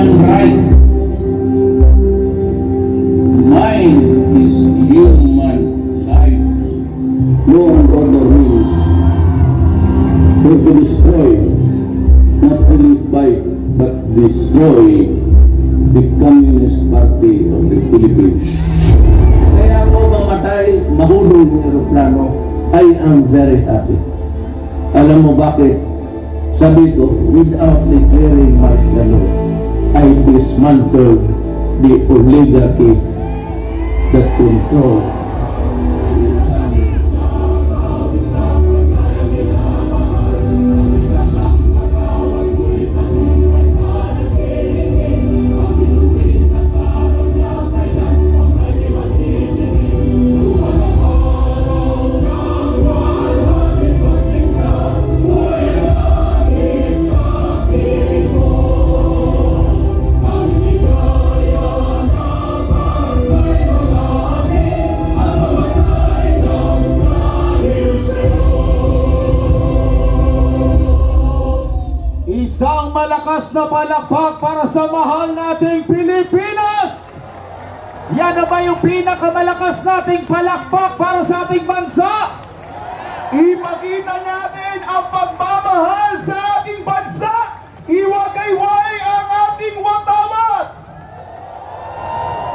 human rights. Mine is human life. And order rules were to destroy, not only fight, but destroy the Communist Party of the Philippines. Kaya ako mamatay, mahulog ng aeroplano, I am very happy. Alam mo bakit? Sabi ko, without declaring martial law, I dismantled the oligarchy that control Isang malakas na palakpak para sa mahal nating Pilipinas! Yan na ba yung pinakamalakas nating palakpak para sa ating bansa? Ipakita natin ang pagmamahal sa ating bansa. Iwagayway ang ating watawat.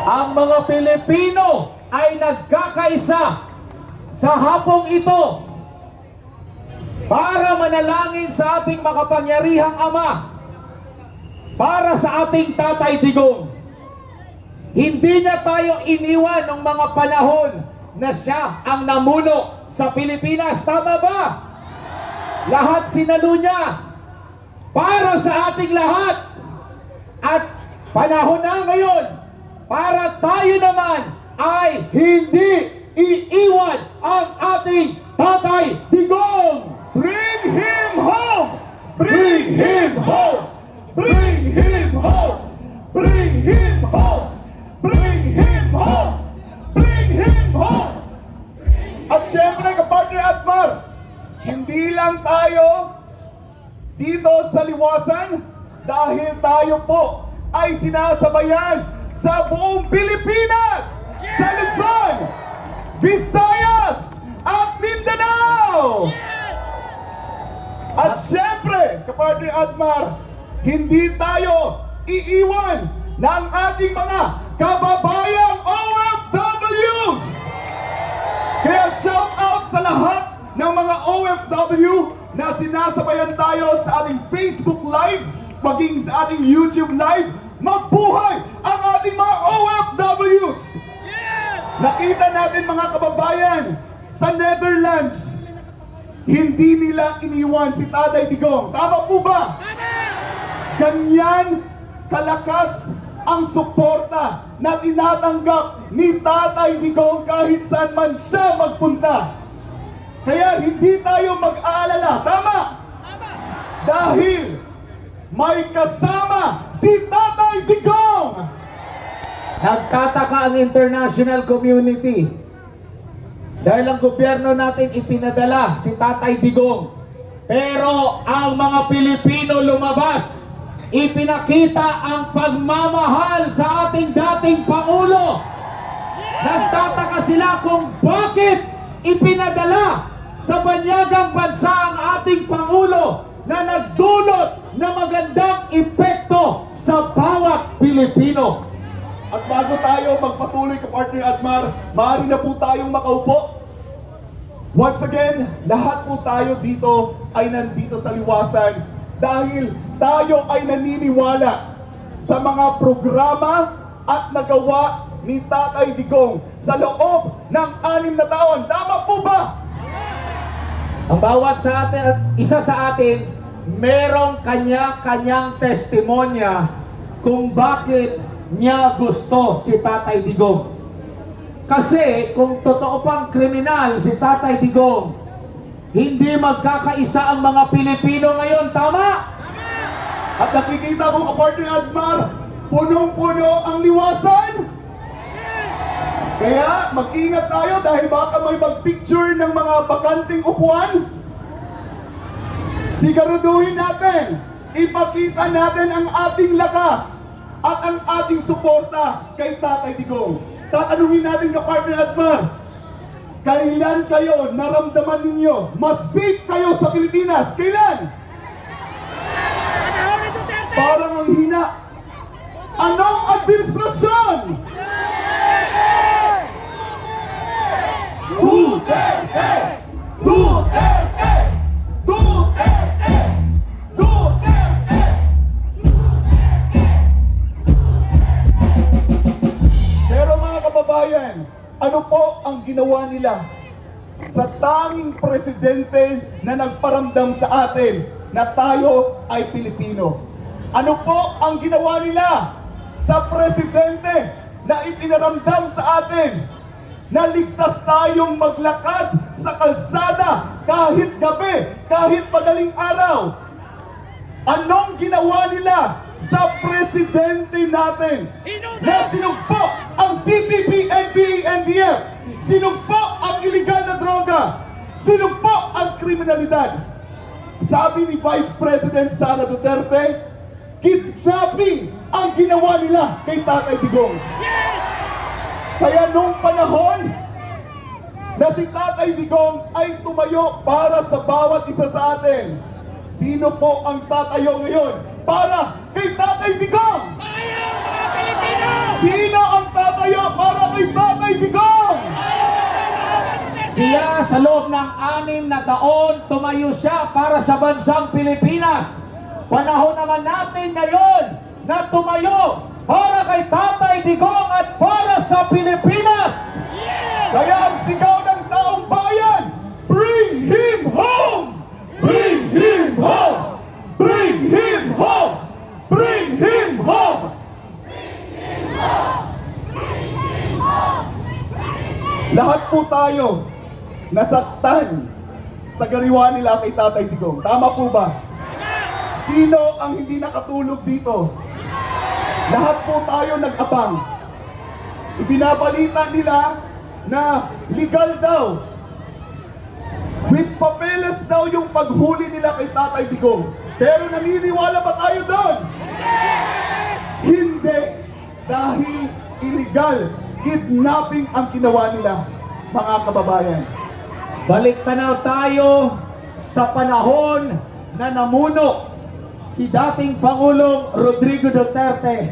Ang mga Pilipino ay nagkakaisa sa hapong ito para manalangin sa ating makapangyarihang Ama para sa ating Tatay Digong. Hindi niya tayo iniwan ng mga panahon na siya ang namuno sa Pilipinas. Tama ba? Lahat sinalo niya para sa ating lahat. At panahon na ngayon para tayo naman ay hindi iiwan ang ating Tatay Digong. Bring him home! Bring him home! Bring him home! Bring him home! Bring him home! At syempre, kapartner Atmar, hindi lang tayo dito sa liwasan dahil tayo po ay sinasabayan sa buong Pilipinas, sa Luzon, Visayas, at Mindanao! At kapartner Admar, hindi tayo iiwan ng ating mga kababayang OFWs! Kaya shout out sa lahat ng mga OFW na sinasabayan tayo sa ating Facebook Live, maging sa ating YouTube Live, mabuhay ang ating mga OFWs! Nakita natin mga kababayan sa Netherlands, hindi nila iniwan si Tatay Digong. Tama po ba? Ganyan kalakas ang suporta na tinatanggap ni Tatay Digong kahit saan man siya magpunta. Kaya hindi tayo mag-aalala. Tama? Dahil may kasama si Tatay Digong. Nagtataka ang international community dahil ang gobyerno natin ipinadala si Tatay Digong. Pero ang mga Pilipino lumabas, ipinakita ang pagmamahal sa ating dating Pangulo. Nagtataka sila kung bakit ipinadala sa banyagang bansa ang ating Pangulo na nagdulot ng magandang epekto sa bawat Pilipino. At bago tayo magpatuloy ka partner Admar, maaari na po tayong makaupo. Once again, lahat po tayo dito ay nandito sa liwasan dahil tayo ay naniniwala sa mga programa at nagawa ni Tatay Digong sa loob ng anim na taon. Tama po ba? Ang bawat sa atin, isa sa atin, merong kanya-kanyang testimonya kung bakit niya gusto si Tatay Digong. Kasi kung totoo pang kriminal si Tatay Digong, hindi magkakaisa ang mga Pilipino ngayon, tama? At nakikita ko ka-partner Admar, punong-puno ang liwasan. Kaya mag-ingat tayo dahil baka may mag-picture ng mga bakanting upuan. Siguraduhin natin, ipakita natin ang ating lakas at ang ating suporta kay Tatay Digong. Tatanungin natin ka partner Admar, kailan kayo naramdaman ninyo mas safe kayo sa Pilipinas? Kailan? Parang ang hina. Anong administrasyon? Kababayan, ano po ang ginawa nila sa tanging presidente na nagparamdam sa atin na tayo ay Pilipino? Ano po ang ginawa nila sa presidente na ipinaramdam sa atin na ligtas tayong maglakad sa kalsada kahit gabi, kahit madaling araw? Anong ginawa nila sa presidente natin? Na sinugpo ang CPP, NPA, NDF. Sinugpo ang iligal na droga. Sinugpo ang kriminalidad. Sabi ni Vice President Sara Duterte, kidnapping ang ginawa nila kay Tatay Digong. Kaya nung panahon na si Tatay Digong ay tumayo para sa bawat isa sa atin, sino po ang tatayo ngayon para kay Tatay Digong? Sino ang tatayo para kay Tatay Digong? Siya sa loob ng anim na taon, tumayo siya para sa bansang Pilipinas. Panahon naman natin ngayon na tumayo para kay Tatay Digong at para sa Pilipinas. Kaya ang sigaw ng taong bayan, Bring him home! Bring him home! Bring him home! Bring him home! Lahat po tayo nasaktan sa gariwa nila kay Tatay Digong. Tama po ba? Sino ang hindi nakatulog dito? Lahat po tayo nag-abang. Ibinabalita nila na legal daw. With papeles daw yung paghuli nila kay Tatay Digong. Pero naniniwala ba tayo doon? Hindi. Dahil illegal. Kidnapping ang ginawa nila, mga kababayan. Balik tanaw tayo sa panahon na namuno si dating Pangulong Rodrigo Duterte.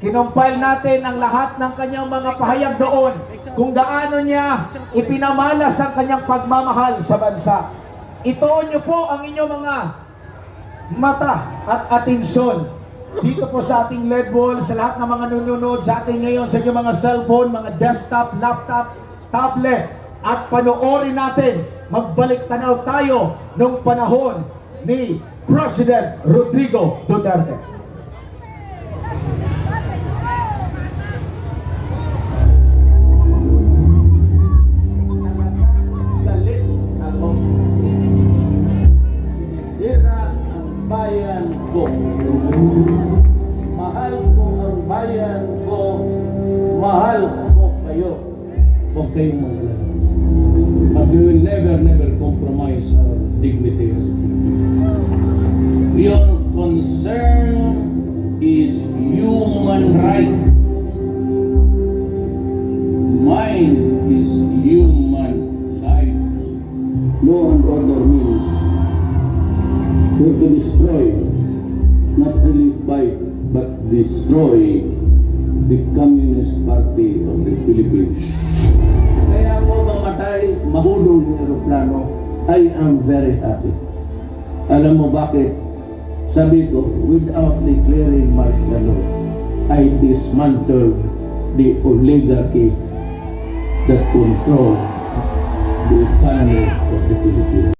Kinumpile natin ang lahat ng kanyang mga pahayag doon kung gaano niya ipinamalas ang kanyang pagmamahal sa bansa. Itoon niyo po ang inyong mga mata at atensyon dito po sa ating LED wall, sa lahat ng mga nanonood sa atin ngayon sa inyong mga cellphone, mga desktop, laptop, tablet, at panoorin natin, magbalik tanaw tayo nung panahon ni President Rodrigo Duterte. Bayan ko. Mahal ko kayo. Huwag kayong maglala. But we will never, never compromise our dignity as people. Your concern is human rights. Mine is human life. Law and order means to destroy, not really fight, but destroy Communist Party of the Philippines. Kaya ako mamatay, mahulog yung aeroplano, I am very happy. Alam mo bakit? Sabi ko, without declaring martial law, I dismantled the oligarchy that control the economy of the Philippines.